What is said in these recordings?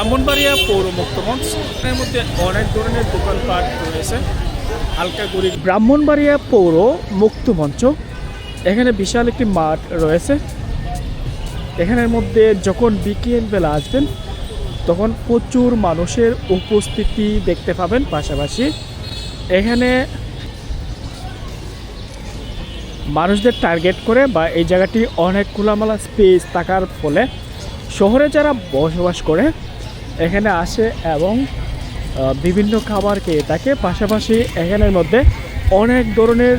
ব্রাহ্মণবাড়িয়া পৌর মুক্তমঞ্চ এর মধ্যে অনেক ধরনের দোকানপাট রয়েছে। হালকা ব্রাহ্মণবাড়িয়া পৌর মুক্তমঞ্চ এখানে বিশাল একটি মাঠ রয়েছে। এখানের মধ্যে যখন বিকেল বেলা আসবেন, তখন প্রচুর মানুষের উপস্থিতি দেখতে পাবেন। পাশাপাশি এখানে মানুষদের টার্গেট করে বা এই জায়গাটি অনেক খোলামেলা স্পেস থাকার ফলে শহরে যারা বসবাস করে এখানে আসে এবং বিভিন্ন খাবার খেয়ে থাকে। পাশাপাশি এখানের মধ্যে অনেক ধরনের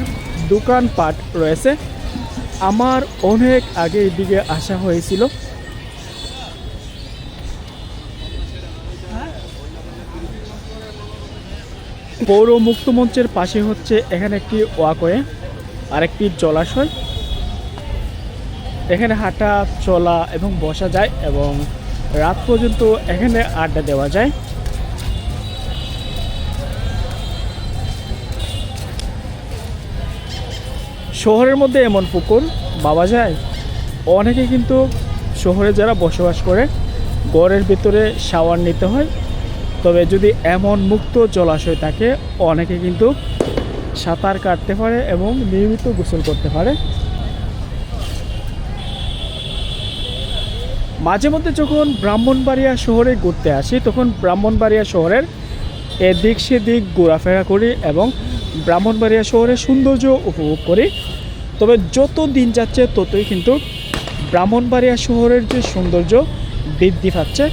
দোকানপাট রয়েছে। আমার অনেক আগে এদিকে আসা হয়েছিল। পৌর মুক্ত মঞ্চের পাশে হচ্ছে এখানে একটি ওয়াকওয়ে আর একটি জলাশয়। এখানে হাঁটা, চলা এবং বসা যায় এবং রাত পর্যন্ত এখানে আড্ডা দেওয়া যায়। শহরের মধ্যে এমন পুকুর পাওয়া যায়? অনেকে কিন্তু শহরে যারা বসবাস করে, ঘরের ভিতরে শাওয়ার নিতে হয়। তবে যদি এমন মুক্ত জলাশয় থাকে, অনেকে কিন্তু সাঁতার কাটতে পারে এবং নিয়মিত গোসল করতে পারে। মাঝে মধ্যে যখন ব্রাহ্মণবাড়িয়া শহরে ঘুরতে আসি, তখন ব্রাহ্মণবাড়িয়া শহরের এদিক সেদিক ঘোরাফেরা করি এবং ব্রাহ্মণবাড়িয়া শহরের সৌন্দর্য উপভোগ করি। তবে যত দিন যাচ্ছে, ততই কিন্তু ব্রাহ্মণবাড়িয়া শহরের যে সৌন্দর্য বৃদ্ধি পাচ্ছে।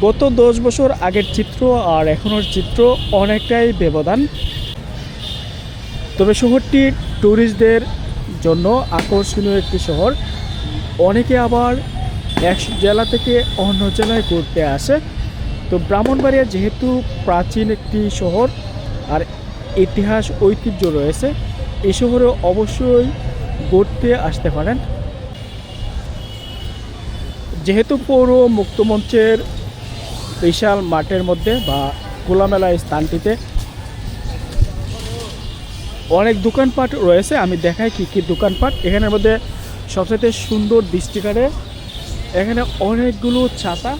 গত দশ বছর আগের চিত্র আর এখনের চিত্র অনেকটাই ব্যবধান। তবে শহরটি ট্যুরিস্টদের জন্য আকর্ষণীয় একটি শহর। অনেকে আবার এক জেলা থেকে অন্য জেলায় ঘুরতে আসে। তো ব্রাহ্মণবাড়িয়া যেহেতু প্রাচীন একটি শহর আর ইতিহাস, ঐতিহ্য রয়েছে এই শহরে অবশ্যই ঘুরতে আসতে পারেন। যেহেতু পৌর মুক্তমঞ্চের বিশাল মাঠের মধ্যে বা খোলামেলা স্থানটিতে অনেক দোকানপাট রয়েছে, আমি দেখাই কি কি দোকানপাট। এখানের মধ্যে সবচেয়ে সুন্দর দৃষ্টি কাটে এখানে অনেকগুলো ছাতা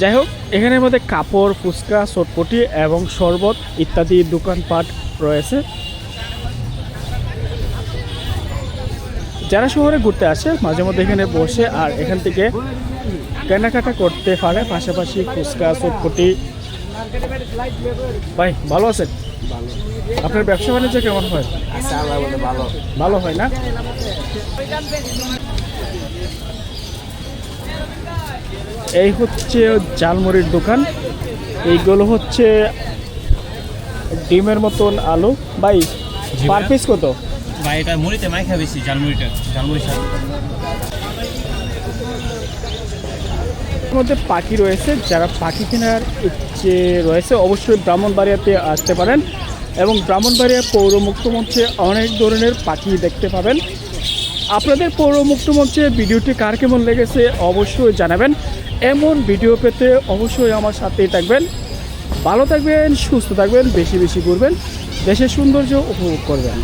যাই হোক এখানের মধ্যে কাপড় ফুচকা চটপটি এবং শরবত ইত্যাদি দোকানপাট রয়েছে। যারা শহরে ঘুরতে আসে মাঝে মধ্যে এখানে বসে আর এখান থেকে কেনাকাটা করতে পারে পাশাপাশি ফুচকা চটপটি। ভাই ভালো আছেন? আপনার ব্যবসা বাণিজ্য কেমন হয়? আচ্ছা ভালো হয় না? এই হচ্ছে জালমুড়ির দোকান। এইগুলো হচ্ছে ডিমের মতন আলু। ভাই পার পিস কত? ভাই এটা মুড়িতে মাইখা বেশি ঝালমুড়ি মধ্যে পাখি রয়েছে। যারা পাখি কেনার ইচ্ছে রয়েছে অবশ্যই ব্রাহ্মণবাড়িয়াতে আসতে পারেন। এবং ব্রাহ্মণবাড়িয়া পৌর মুক্ত মঞ্চে অনেক ধরনের পাখি দেখতে পাবেন। আপনাদের পৌর মুক্ত মঞ্চে ভিডিওটি কার কেমন লেগেছে অবশ্যই জানাবেন। এমন ভিডিও পেতে অবশ্যই আমার সাথেই থাকবেন। ভালো থাকবেন, সুস্থ থাকবেন, বেশি বেশি করবেন দেশের সৌন্দর্য উপভোগ করবেন।